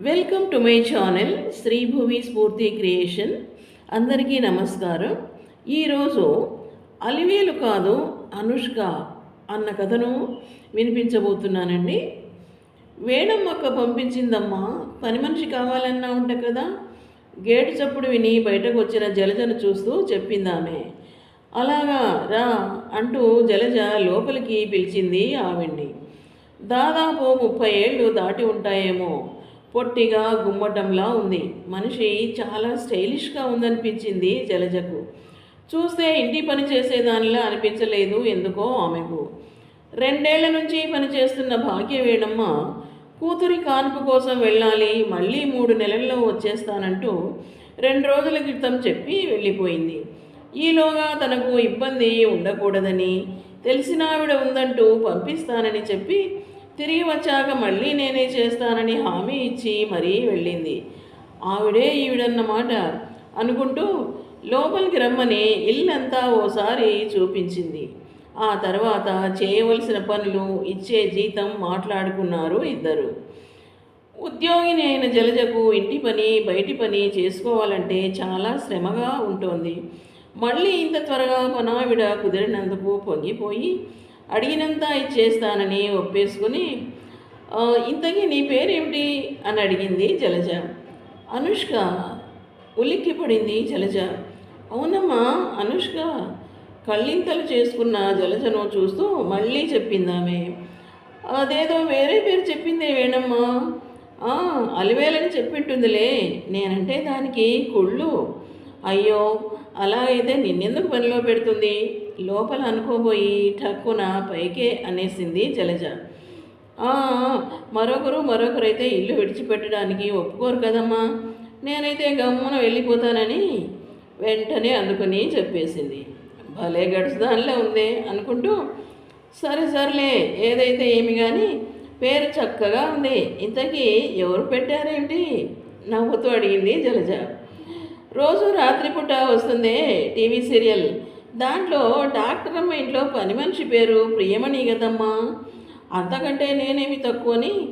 Welcome to my channel Sribhuvi Sphoorthi creation అందరికీ నమస్కారం ఈరోజు అలివేలు కాదు అనుష్క అన్న కథను వినిపించబోతున్నానండి. వేణమ్మక్క పంపించిందమ్మా పని మనిషి కావాలన్నా ఉంట కదా? గేటు చప్పుడు విని బయటకు వచ్చిన జలజను చూస్తూ చెప్పిందామె. అలాగా రా అంటూ జలజ లోపలికి పిలిచింది ఆవిడ్ని. దాదాపు ముప్పై ఏళ్ళు దాటి ఉంటాయేమో. పొట్టిగా గుమ్మటంలా ఉంది. మనిషి చాలా స్టైలిష్గా ఉందనిపించింది జలజకు. చూస్తే ఇంటి పని చేసేదానిలా అనిపించలేదు ఎందుకో ఆమెకు. రెండేళ్ళ నుంచి పనిచేస్తున్న భాగ్యవేణమ్మ కూతురి కాన్పు కోసం వెళ్ళాలి మళ్ళీ మూడు నెలల్లో వచ్చేస్తానంటూ రెండు రోజుల క్రితం చెప్పి వెళ్ళిపోయింది. ఈలోగా తనకు ఇబ్బంది ఉండకూడదని తెలిసిన ఆవిడ ఉందంటూ పంపిస్తానని చెప్పి తిరిగి వచ్చాక మళ్ళీ నేనే చేస్తానని హామీ ఇచ్చి మరీ వెళ్ళింది. ఆవిడే ఈవిడన్నమాట అనుకుంటూ లోపలికి రమ్మని ఇల్లంతా ఓసారి చూపించింది. ఆ తర్వాత చేయవలసిన పనులు ఇచ్చే జీతం మాట్లాడుకున్నారు ఇద్దరు. ఉద్యోగిని అయిన జలజకు ఇంటి పని బయటి పని చేసుకోవాలంటే చాలా శ్రమగా ఉంటుంది. మళ్ళీ ఇంత త్వరగా పనావిడ కుదిరినందుకు పొంగిపోయి అడిగినంత ఇచ్చేస్తానని ఒప్పేసుకుని ఇంతకీ నీ పేరేమిటి? అని అడిగింది జలజ. అనుష్క ఉలిక్కి పడింది జలజ. అవునమ్మా అనుష్క కళ్ళింతలు చేసుకున్న జలజను చూస్తూ మళ్ళీ చెప్పిందామె. అదేదో వేరే పేరు చెప్పిందే వేణమ్మా. అలివేలని చెప్పింటుందిలే నేనంటే దానికి కుళ్ళు. అయ్యో అలా అయితే నిన్నెందుకు పనిలో పెడుతుంది? లోపల అనుకోబోయి ఠక్కున పైకే అనేసింది జలజ. మరొకరు మరొకరు మరొకరైతే ఇల్లు విడిచిపెట్టడానికి ఒప్పుకోరు కదమ్మా. నేనైతే గమ్మున వెళ్ళిపోతానని వెంటనే అందుకుని చెప్పేసింది. భలే గడుచుదానిలో ఉందే అనుకుంటూ సరే సర్లే ఏదైతే ఏమి కానీ పేరు చక్కగా ఉంది. ఇంతకీ ఎవరు పెట్టారేమిటి నవ్వుతూ అడిగింది జలజ. రోజు రాత్రిపూట వస్తుందే టీవీ సీరియల్. దాంట్లో డాక్టర్ అమ్మ ఇంట్లో పని మనిషి పేరు ప్రియమణి కదమ్మా అంతకంటే నేనేమి తక్కువని?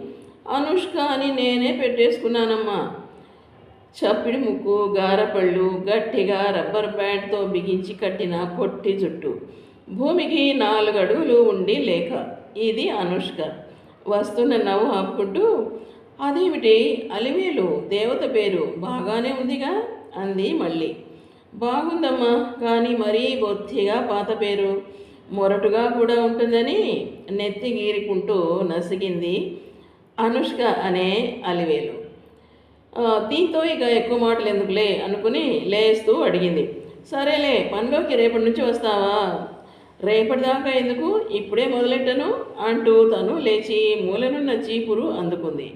అనుష్క అని నేనే పెట్టేసుకున్నానమ్మా. చప్పిడి ముక్కు గారపళ్ళు గట్టిగా రబ్బర్ బ్యాండ్తో బిగించి కట్టిన పొట్టి జుట్టు. భూమికి నాలుగు అడుగులు ఉండి లేక. ఇది అనుష్క. వస్తున్న నవ్వు ఆపుకుంటూ అదేమిటి? అలివేలు దేవత పేరు బాగానే ఉందిగా? అంది మళ్ళీ. బాగుందమ్మా కానీ మరీ బొత్తిగా పాత పేరు. మొరటుగా కూడా ఉంటుందని నెత్తి గీరుకుంటూ నసిగింది అనుష్క అనే అలివేలు. దీంతో ఇక ఎక్కువ మాటలు ఎందుకులే? అనుకుని లేస్తూ అడిగింది. సరేలే పనిలోకి రేపటి నుంచి వస్తావా? రేపటిదాకా ఎందుకు? ఇప్పుడే మొదలెట్టను అంటూ తను లేచి మూలనున్న చీపురు అందుకుంది.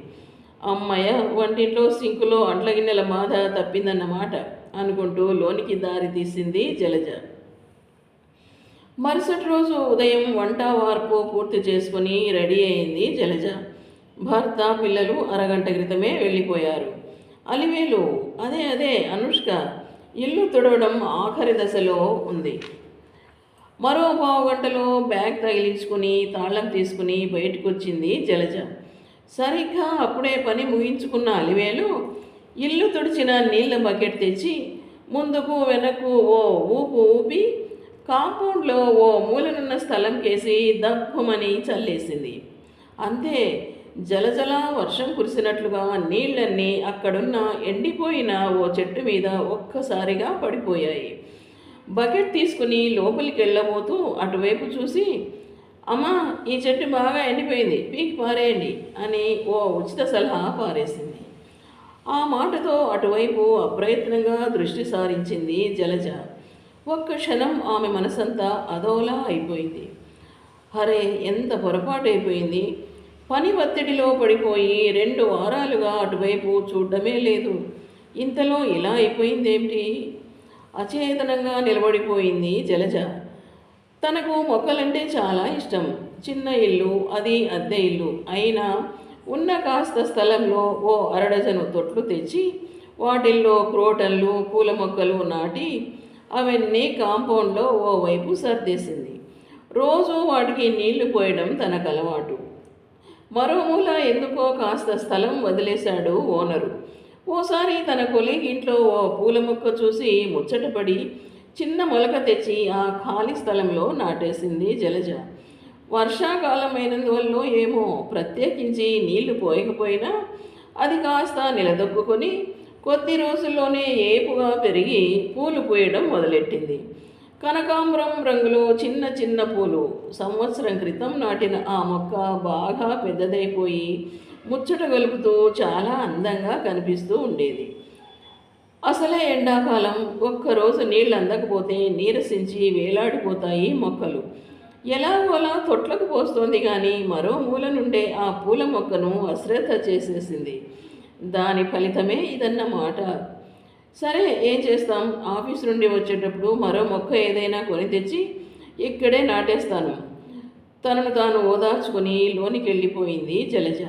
అమ్మయ్య వంటింట్లో సింకులో అంట్ల గిన్నెల బాధ తప్పిందన్నమాట. అనుకుంటూ లోనికి దారి తీసింది జలజ. మరుసటి రోజు ఉదయం వంట వార్పు పూర్తి చేసుకుని రెడీ అయింది జలజ. భర్త పిల్లలు అరగంట క్రితమే వెళ్ళిపోయారు. అలివేలు అదే అదే అనుష్క ఇల్లు తుడవడం ఆఖరి దశలో ఉంది. మరో పావు గంటలో బ్యాగ్ తగిలించుకుని తాళం తీసుకుని బయటకు వచ్చింది జలజ. సరిగ్గా అప్పుడే పని ముగించుకున్న అలివేలు ఇల్లు తుడిచిన నీళ్ళ బకెట్ తెచ్చి ముందుకు వెనక్కు ఓ ఊపు ఊపి కాంపౌండ్లో ఓ మూలనున్న స్థలం కేసి దప్పుమని చల్లేసింది. అంతే జలజల వర్షం కురిసినట్లుగా నీళ్ళన్నీ అక్కడున్న ఎండిపోయిన ఓ చెట్టు మీద ఒక్కసారిగా పడిపోయాయి. బకెట్ తీసుకుని లోపలికి వెళ్ళబోతూ అటువైపు చూసి అమ్మా ఈ చెట్టు బాగా ఎండిపోయింది పీకి పారేయండి అని ఓ ఉచిత సలహా పారేసింది. ఆ మాటతో అటువైపు అప్రయత్నంగా దృష్టి సారించింది జలజ. ఒక్క క్షణం ఆమె మనసంతా అదోలా అయిపోయింది. అరే ఎంత పొరపాటు అయిపోయింది పని ఒత్తిడిలో పడిపోయి రెండు వారాలుగా అటువైపు చూడడమే లేదు. ఇంతలో ఇలా అయిపోయిందేమిటి? అచేతనంగా నిలబడిపోయింది జలజ. తనకు మొక్కలంటే చాలా ఇష్టం. చిన్న ఇల్లు అది అద్దె ఇల్లు. అయినా ఉన్న కాస్త స్థలంలో ఓ అరడజను తొట్లు తెచ్చి వాటిల్లో క్రోటన్లు పూల మొక్కలు నాటి అవన్నీ కాంపౌండ్లో ఓ వైపు సర్దేసింది. రోజు వాటికి నీళ్ళు పోయడం తనకు అలవాటు. మరో మూల ఎందుకో కాస్త స్థలం వదిలేశాడు ఓనరు. ఓసారి తన కొలీగ్ ఇంట్లో ఓ పూల మొక్క చూసి ముచ్చటపడి చిన్న మొలక తెచ్చి ఆ ఖాళీ స్థలంలో నాటేసింది జలజ. వర్షాకాలమైనందువల్ల ఏమో ప్రత్యేకించి నీళ్ళు పోయకపోయినా అది కాస్త నిలదొక్కుని కొద్ది రోజుల్లోనే ఏపుగా పెరిగి పూలు పూయడం మొదలెట్టింది. కనకాంబరం రంగులో చిన్న చిన్న పూలు సంవత్సరం క్రితం నాటిన ఆ మొక్క బాగా పెద్దదైపోయి ముచ్చట గలుపుతూ చాలా అందంగా కనిపిస్తూ ఉండేది. అసలే ఎండాకాలం ఒక్కరోజు నీళ్ళు అందకపోతే నీరసించి వేలాడిపోతాయి మొక్కలు. ఎలాగోలా తొట్లకు పోస్తోంది కానీ మరో మూల నుండే ఆ పూల మొక్కను అశ్రద్ధ చేసేసింది. దాని ఫలితమే ఇదన్నమాట. సరే ఏం చేస్తాం? ఆఫీస్ నుండి వచ్చేటప్పుడు మరో మొక్క ఏదైనా కొని తెచ్చి ఇక్కడే నాటేస్తాను. తనను తాను ఓదార్చుకుని లోనికి వెళ్ళిపోయింది జలజ.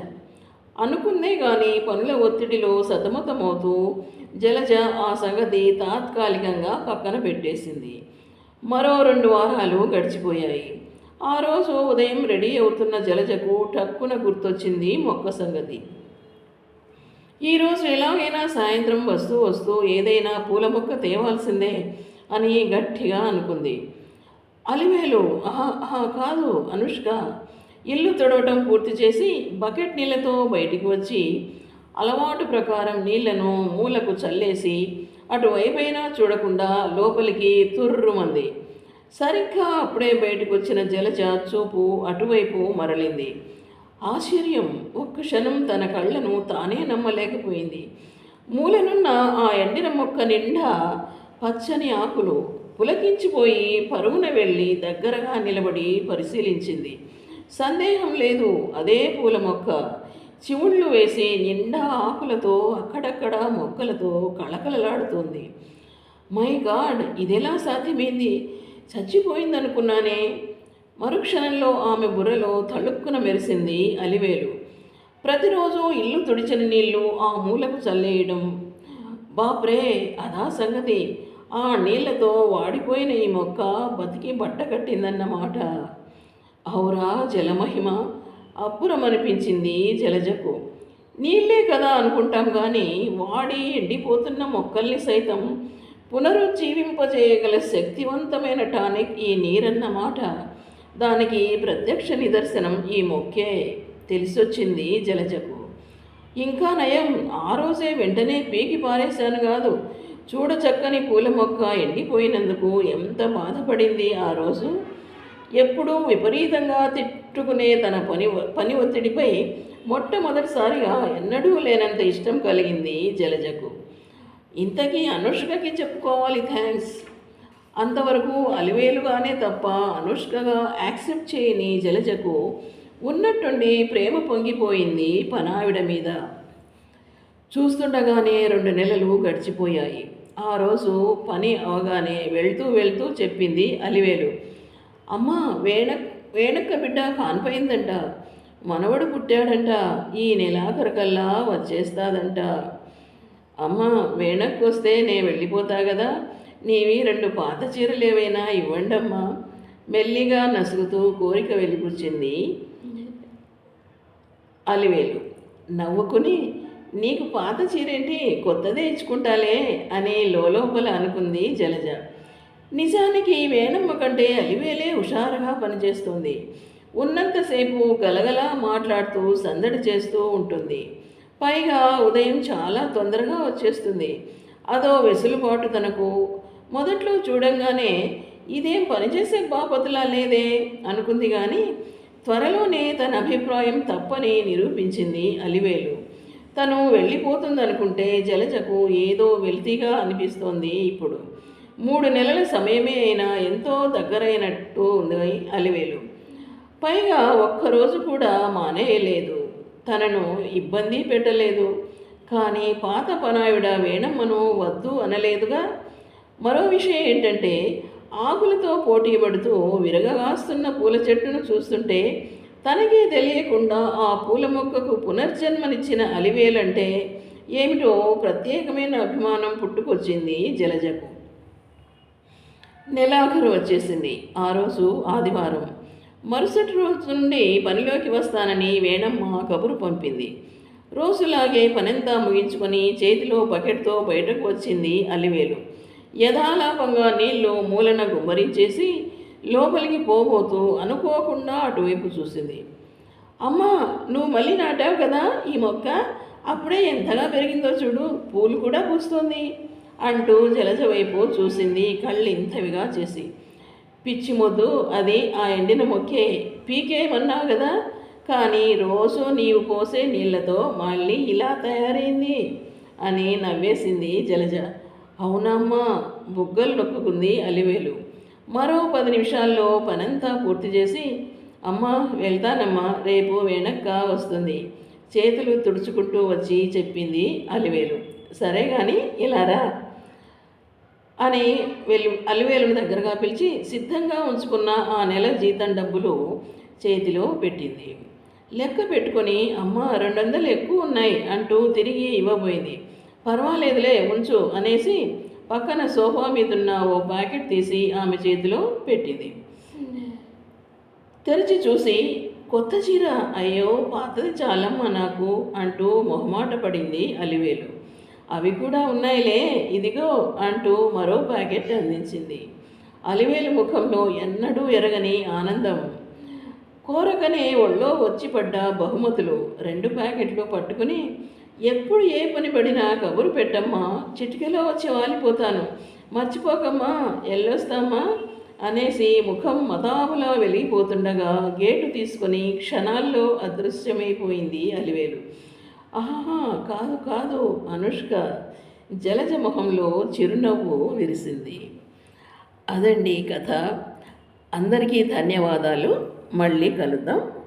అనుకుందే కానీ పనుల ఒత్తిడిలో సతమతమవుతూ జలజ ఆ సంగతి తాత్కాలికంగా పక్కన పెట్టేసింది. మరో రెండు వారాలు గడిచిపోయాయి. ఆ రోజు ఉదయం రెడీ అవుతున్న జలజకు టక్కున గుర్తొచ్చింది మొక్క సంగతి. ఈరోజు ఎలాగైనా సాయంత్రం వస్తూ వస్తూ ఏదైనా పూల మొక్క తేవాల్సిందే అని గట్టిగా అనుకుంది. అలివేలు ఆహా కాదు అనుష్క. ఇల్లు తొడవటం పూర్తి చేసి బకెట్ నీళ్ళతో బయటికి వచ్చి అలవాటు ప్రకారం నీళ్ళను మూలకు చల్లేసి అటువైపైనా చూడకుండా లోపలికి తుర్రుమంది. సరిగ్గా అప్పుడే బయటకు వచ్చిన జలజ చూపు అటువైపు మరలింది. ఆశ్చర్యం ఒక్క క్షణం తన కళ్ళను తానే నమ్మలేకపోయింది. మూలనున్న ఆ ఎండిన మొక్క నిండా పచ్చని ఆకులు పులకించిపోయి పరుగున వెళ్ళి దగ్గరగా నిలబడి పరిశీలించింది. సందేహం లేదు అదే పూల మొక్క. చివుళ్ళు వేసి నిండా ఆకులతో అక్కడక్కడ మొక్కలతో కళకళలాడుతోంది. మై గాడ్ ఇదెలా సాధ్యమైంది? చచ్చిపోయిందనుకున్నానే. మరుక్షణంలో ఆమె బుర్రలో తళుక్కున మెరిసింది అలివేలు. ప్రతిరోజు ఇల్లు తుడిచిన నీళ్ళు ఆ మూలకు చల్లేయడం. బాప్రే అదా సంగతి. ఆ నీళ్ళతో వాడిపోయిన ఈ మొక్క బతికి బట్ట కట్టిందన్నమాట. ఔరా జలమహిమ. అప్పురమనిపించింది జలజకు. నీళ్ళే కదా అనుకుంటాం కానీ వాడి ఎండిపోతున్న మొక్కల్ని సైతం పునరుజ్జీవింపజేయగల శక్తివంతమైన టానిక్ ఈ నీరన్నమాట. దానికి ప్రత్యక్ష నిదర్శనం ఈ మొక్కే తెలిసొచ్చింది జలజకు. ఇంకా నయం ఆ రోజే వెంటనే పీకి పారేశాను కాదు. చూడచక్కని పూల మొక్క ఎండిపోయినందుకు ఎంత బాధపడింది ఆ రోజు? ఎప్పుడూ విపరీతంగా తిట్టుకునే తన పని పని ఒత్తిడిపై మొట్టమొదటిసారిగా ఎన్నడూ లేనంత ఇష్టం కలిగింది జలజకు. ఇంతకీ అనుష్కకి చెప్పుకోవాలి థ్యాంక్స్. అంతవరకు అలివేలుగానే తప్ప అనుష్కగా యాక్సెప్ట్ చేయని జలజకు ఉన్నట్టుండి ప్రేమ పొంగిపోయింది పనావిడ మీద. చూస్తుండగానే రెండు నెలలు గడిచిపోయాయి. ఆ రోజు పని అవగానే వెళ్తూ వెళ్తూ చెప్పింది అలివేలు. అమ్మ వేణ వేణక్క బిడ్డ కానిపోయిందంట. మనవడు పుట్టాడంట. ఈ నెలాఖరికల్లా వచ్చేస్తాదంట. అమ్మ వేణక్కు వస్తే నేను వెళ్ళిపోతా కదా నీవి రెండు పాత చీరలు ఏవైనా ఇవ్వండమ్మా. మెల్లిగా నసుగుతూ కోరిక వెలిపుచ్చింది అలివేలు. నవ్వుకుని నీకు పాత చీరేంటి? కొత్తదే ఇచ్చుకుంటాలే అని లోపల అనుకుంది జలజ. నిజానికి వేణమ్మ కంటే అలివేలే హుషారుగా పనిచేస్తుంది. ఉన్నంతసేపు గలగలా మాట్లాడుతూ సందడి చేస్తూ ఉంటుంది. పైగా ఉదయం చాలా తొందరగా వచ్చేస్తుంది. అదో వెసులుబాటు తనకు. మొదట్లో చూడంగానే ఇదేం పనిచేసే బాపతులా లేదే? అనుకుంది కానీ త్వరలోనే తన అభిప్రాయం తప్పని నిరూపించింది అలివేలు. తను వెళ్ళిపోతుందనుకుంటే జలజకు ఏదో వెల్తీగా అనిపిస్తోంది ఇప్పుడు. మూడు నెలల సమయమే అయినా ఎంతో దగ్గరైనట్టు ఉంది అలివేలు. పైగా ఒక్కరోజు కూడా మానేయలేదు. తనను ఇబ్బంది పెట్టలేదు. కానీ పాత పనాయుడ వేణమ్మను వద్దు అనలేదుగా. మరో విషయం ఏంటంటే ఆకులతో పోటీ పడుతూ విరగగాస్తున్న పూల చెట్టును చూస్తుంటే తనకే తెలియకుండా ఆ పూల మొక్కకు పునర్జన్మనిచ్చిన అలివేలంటే ఏమిటో ప్రత్యేకమైన అభిమానం పుట్టుకొచ్చింది జలజకు. నెలాఖరు వచ్చేసింది. ఆ రోజు ఆదివారం. మరుసటి రోజు నుండి పనిలోకి వస్తానని వేణమ్మ కబురు పంపింది. రోజులాగే పనంతా ముగించుకొని చేతిలో బకెట్తో బయటకు వచ్చింది అలివేలు. యథాలాపంగా నీళ్ళు మూలన గుమ్మరించేసి లోపలికి పోబోతూ అనుకోకుండా అటువైపు చూసింది. అమ్మా నువ్వు మళ్ళీ నాటావు కదా ఈ మొక్క? అప్పుడే ఎంతగా పెరిగిందో చూడు పూలు కూడా పూస్తుంది. అంటూ జలజ వైపు చూసింది. కళ్ళు ఇంతవిగా చేసి. పిచ్చి మొద్దు అది ఆ ఎండిన మొక్కే. పీకేయమన్నావు కదా కానీ రోజు నీవు పోసే నీళ్ళతో మళ్ళీ ఇలా తయారైంది అని నవ్వేసింది జలజ. అవునమ్మా బుగ్గలు నొక్కుకుంది అలివేలు. మరో పది నిమిషాల్లో పనంతా పూర్తి చేసి అమ్మా వెళ్తానమ్మా రేపు వెనక్క వస్తుంది. చేతులు తుడుచుకుంటూ వచ్చి చెప్పింది అలివేలు. సరే కానీ ఇలా రా. అని వెలు అలివేలుని దగ్గరగా పిలిచి సిద్ధంగా ఉంచుకున్న ఆ నెల జీతం డబ్బులు చేతిలో పెట్టింది. లెక్క పెట్టుకొని అమ్మ రెండు వందలు ఎక్కువ ఉన్నాయి అంటూ తిరిగి ఇవ్వబోయింది. పర్వాలేదులే ఉంచు అనేసి పక్కన సోఫా మీదున్న ఓ ప్యాకెట్ తీసి ఆమె చేతిలో పెట్టింది. తెరిచి చూసి కొత్త చీర అయ్యో పాతది చాలమ్మ నాకు అంటూ మొహమాట పడింది అలివేలు. అవి కూడా ఉన్నాయిలే. ఇదిగో అంటూ మరో ప్యాకెట్ అందించింది. అలివేలు ముఖంలో ఎన్నడూ ఎరగని ఆనందం. కోరకనే ఒళ్ళో వచ్చి పడ్డ బహుమతులు రెండు ప్యాకెట్లు పట్టుకుని ఎప్పుడు ఏ పని పడినా కబురు పెట్టమ్మా చిటికలో వచ్చి వాలిపోతాను. మర్చిపోకమ్మా ఎల్లొస్తామా అనేసి ముఖం మతాబులా వెలిగిపోతుండగా గేటు తీసుకొని క్షణాల్లో అదృశ్యమైపోయింది అలివేలు. ఆహా కాదు కాదు అనుష్క జలజ మొహంలో చిరునవ్వు విరిసింది. అదండి కథ. అందరికీ ధన్యవాదాలు. మళ్ళీ కలుద్దాం.